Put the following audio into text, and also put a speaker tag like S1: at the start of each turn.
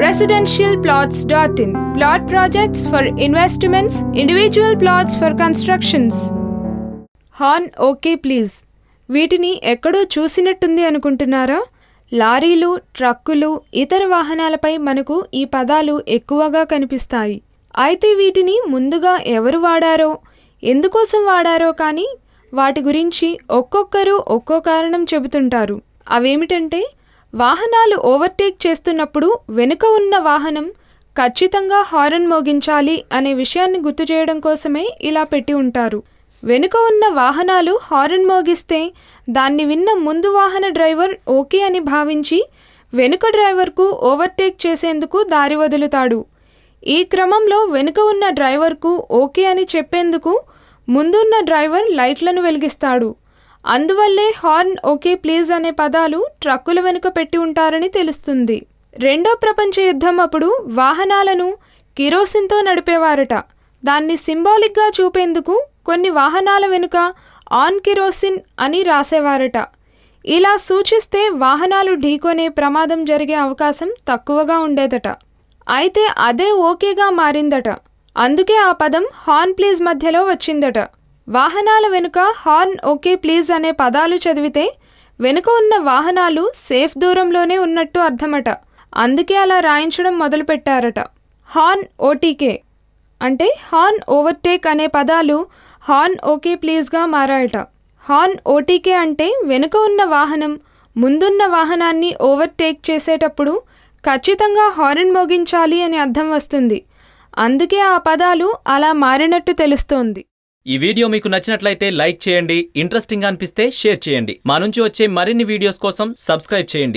S1: residentialplots.in plot projects for investments individual plots for constructions. Horn okay please వీటిని ఎక్కడో చూసినట్టుంది అనుకుంటున్నారా? లారీలు ట్రక్కులు ఇతర వాహనాలపై మనకు ఈ పదాలు ఎక్కువగా కనిపిస్తాయి. అయితే వీటిని ముందుగా ఎవరు వాడారో ఎందుకోసం వాడారో కానీ వాటి గురించి ఒక్కొక్కరు ఒక్కో కారణం చెబుతుంటారు. అవేమిటంటే వాహనాలు ఓవర్టేక్ చేస్తున్నప్పుడు వెనుక ఉన్న వాహనం ఖచ్చితంగా హారన్ మోగించాలి అనే విషయాన్ని గుర్తు చేయడం కోసమే ఇలా పెట్టి ఉంటారు. వెనుక ఉన్న వాహనాలు హారన్ మోగిస్తే దాన్ని విన్న ముందు వాహన డ్రైవర్ ఓకే అని భావించి వెనుక డ్రైవర్కు ఓవర్టేక్ చేసేందుకు దారి వదులుతాడు. ఈ క్రమంలో వెనుక ఉన్న డ్రైవర్కు ఓకే అని చెప్పేందుకు ముందున్న డ్రైవర్ లైట్లను వెలిగిస్తాడు. అందువల్లే హార్న్ ఓకే ప్లీజ్ అనే పదాలు ట్రక్కుల వెనుక పెట్టి ఉంటారని తెలుస్తుంది. రెండో ప్రపంచ యుద్ధం అప్పుడు వాహనాలను కిరోసిన్తో నడిపేవారట. దాన్ని సింబాలిక్గా చూపేందుకు కొన్ని వాహనాల వెనుక ఆన్ కిరోసిన్ అని రాసేవారట. ఇలా సూచిస్తే వాహనాలు ఢీకొనే ప్రమాదం జరిగే అవకాశం తక్కువగా ఉండేదట. అయితే అదే ఓకేగా మారిందట. అందుకే ఆ పదం హార్న్ ప్లీజ్ మధ్యలో వచ్చిందట. వాహనాల వెనుక హార్న్ ఓకే ప్లీజ్ అనే పదాలు చదివితే వెనుక ఉన్న వాహనాలు సేఫ్ దూరంలోనే ఉన్నట్టు అర్థమట. అందుకే అలా రాయించడం మొదలుపెట్టారట. Horn OTK. అంటే హార్న్ ఓవర్టేక్ అనే పదాలు హార్న్ ఓకే ప్లీజ్గా మారాయట. హార్న్ ఓటీకే అంటే వెనుక ఉన్న వాహనం ముందున్న వాహనాన్ని ఓవర్టేక్ చేసేటప్పుడు ఖచ్చితంగా హార్న్ మోగించాలి అని అర్థం వస్తుంది. అందుకే ఆ పదాలు అలా మారినట్టు తెలుస్తోంది.
S2: ఈ వీడియో మీకు నచ్చినట్లయితే లైక్ చేయండి ఇంట్రెస్టింగ్ అనిపిస్తే షేర్ చేయండి. మా నుంచి వచ్చే మరిన్ని వీడియోస్ కోసం సబ్స్క్రైబ్ చేయండి.